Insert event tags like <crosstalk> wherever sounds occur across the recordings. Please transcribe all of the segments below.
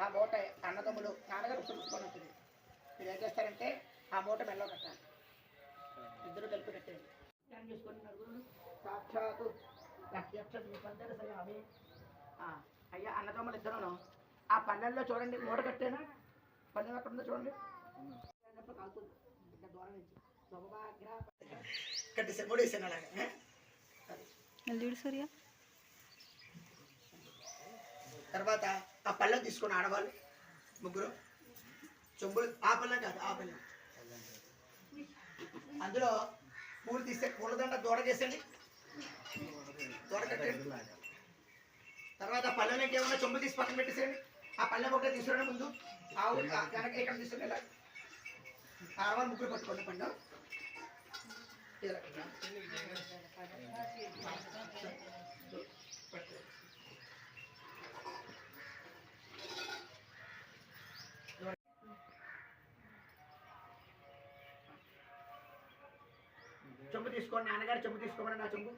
ఆ మూట అన్నదమ్ములు నాన్నగారు పులుసుకొని ఉంటుంది. మీరు ఏం చేస్తారంటే ఆ మూట మెల్లో కట్టాలి. ఇద్దరు కలిపి కట్టండి ధ్యానం చేసుకొని నలుగురు సాక్షాత్తు సయామి. ఆ, అయ్యా అన్నదమ్ములు ఇద్దరును. ఆ పల్లెల్లో చూడండి మూట కట్టేనా? పల్లెం ఎక్కడ ఉందో చూడండి. కాలుతుంది. ఇక్కడ దూరం నుంచి. అలాగే సూర్య. తర్వాత ఆ పళ్ళెం తీసుకుని ఆడవాళ్ళు ముగ్గురు. చెంబులు ఆ పళ్ళెం కాదు ఆ పళ్ళెం. అందులో పూలు తీస్తే పూలదండ దూడ చేసండి దూడ కట్టండి తర్వాత పళ్ళెం పళ్ళెంలోకి ఏమన్నా చెంబు తీసి పక్కన పెట్టేసేయండి. ఆ పళ్ళెం ఒకటే తీసుకురండి ముందు. ఆవు ఆ వెనక ఇక్కడ తీసుకుని వెళ్ళాలి ఆడవాళ్ళు ముగ్గురు పట్టుకోండి పండు ఇలా. పట్టుకోండి. చెంబు తీసుకోండి నాన్నగారు చెంబు తీసుకోమని నా చెంబు.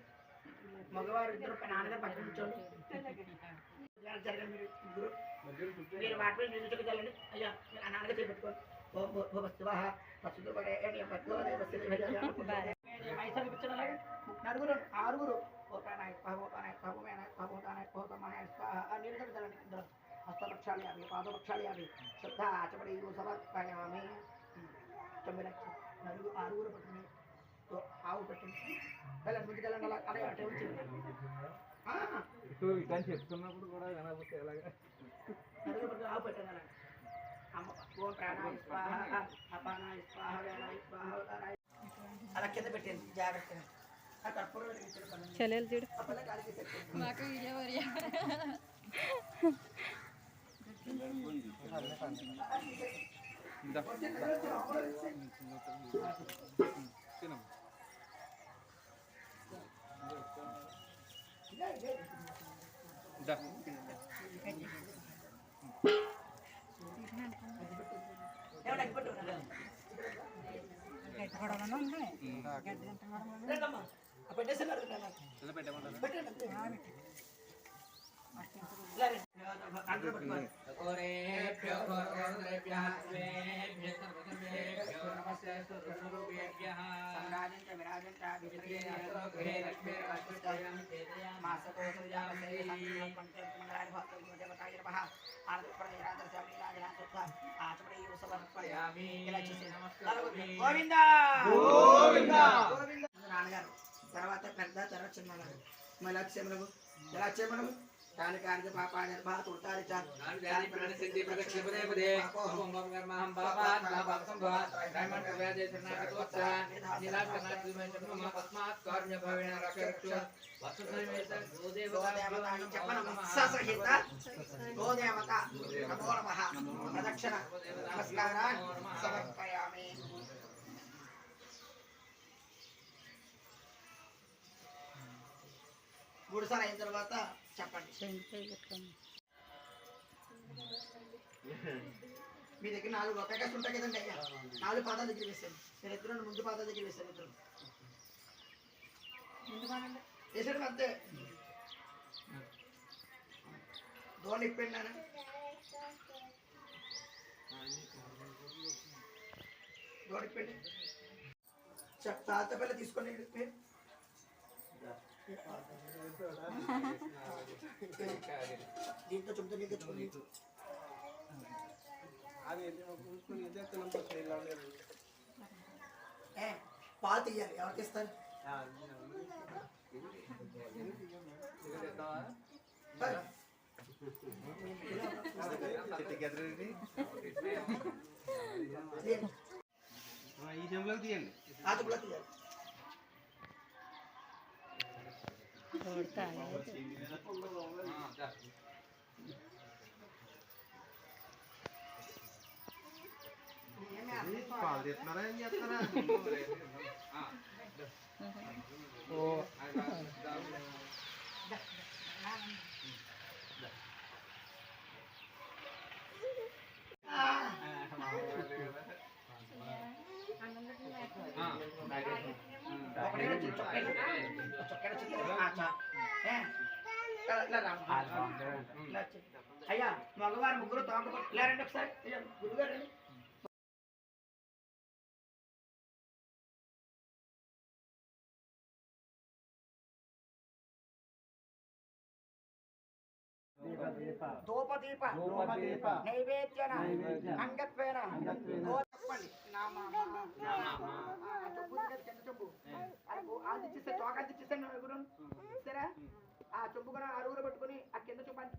మగవారు ఇద్దరు నాన్నగారు పక్కన కూర్చోండి జరగండి మీరు ముగ్గురు మీరు వాటి మీద నీళ్ళు అయ్యా మీరు ఆ నాన్నగారు చేపెట్టుకోండి నలుగురు ఆరుగురు. ఓపానాయ పాపోపానాయ పాపమేనాయ పాపోతానాయ పోతమానాయ స్వాహ. నీళ్ళు హస్తపక్షాలు యాభై పాదపక్షాలు యాభై. శ్రద్ధ ఆచమడి సమర్పయామి. తొమ్మిది లక్షలు. నలుగురు ఆరుగురు పట్టుకుని ఓ ఆవు పెట్టండి వెళ్ళండి ముందుకెళ్ళండి అలా అలా అటే వచ్చి ఇట్లా చెప్తున్నప్పుడు కూడా వినకపోతే ఎలాగా నలుగురు పట్టుకుని ఆవు పెట్టండి అలా అమ్మ ఓం ప్రాణాయ స్వాహ అపానాయ స్వాహ వేణాయ స్వాహ ఉదానాయ అలా కింద పెట్టండి జాగ్రత్తగా ఆ కర్పూరం వెలిగించిన పని చెల్లెలు చూడు ఆ పల్ల కాలికి సెట్ మాకు వీడియో మరియా ఇందా తినమ్మా ఇందా ఏమన్నా అగ్గిపెట్టు ఉన్నదా? రండమ్మా. ఆ పెట్టేస్తున్నారు కదా. ఇలా పెట్టమంటారా విరాజంచ నాన్నగారు తర్వాత పెద్ద తర్వాత చిన్నగారు. మళ్ళీ వచ్చేమనము ఎలా వచ్చేమనము కాని కాని పాప నిర్భా తుడతారి సహిత గోదేవత నమో నమః ప్రదక్షిణ నమస్కారాన్ని సమర్పయామి మూడు సార్లు అయిన తర్వాత చెప్పండి. <laughs> మీ దగ్గర నాలుగు ఒకే కష్టం ఉంటాయి కదండి అయ్యా? నాలుగు పాదాల దగ్గర వేసాను నేను ఇద్దరు ముందు పాదాల దగ్గర వేసాను ఇద్దరు. వేసాడు అంతే. దోణ ఇప్పండి నాన్న. దోణ ఇప్పండి తాత పిల్ల తీసుకోండి మీరు దీంతో చెబుతా నీకు తెచ్చుకోండి ఏ, పాలు తీయాలి ఎవరికి ఇస్తారు బై. తీయండి. ఈ చెంబులోకి తీయండి ఆ చెప్పులో తీయాలి ఒకటే చొక్కా చొక్కా చిన్న ఆ చా ఏ ఇలా- ఇలా రామ్మా. ఇలా వచ్చి. అయ్యా మగవారు ముగ్గురు తోక పట్టు- ఇలా రండి ఒకసారి అయ్యా, గురుగారు రండి. ధూపదీప ధూపదీప నైవేద్యన నైవేద్య అంగత్వేన అది ఇచ్చేస్తే తోక అది ఇచ్చేసాను గురు సరే? ఆ చెంబు కూడా అరుగులు పట్టుకుని ఆ కింద అంటి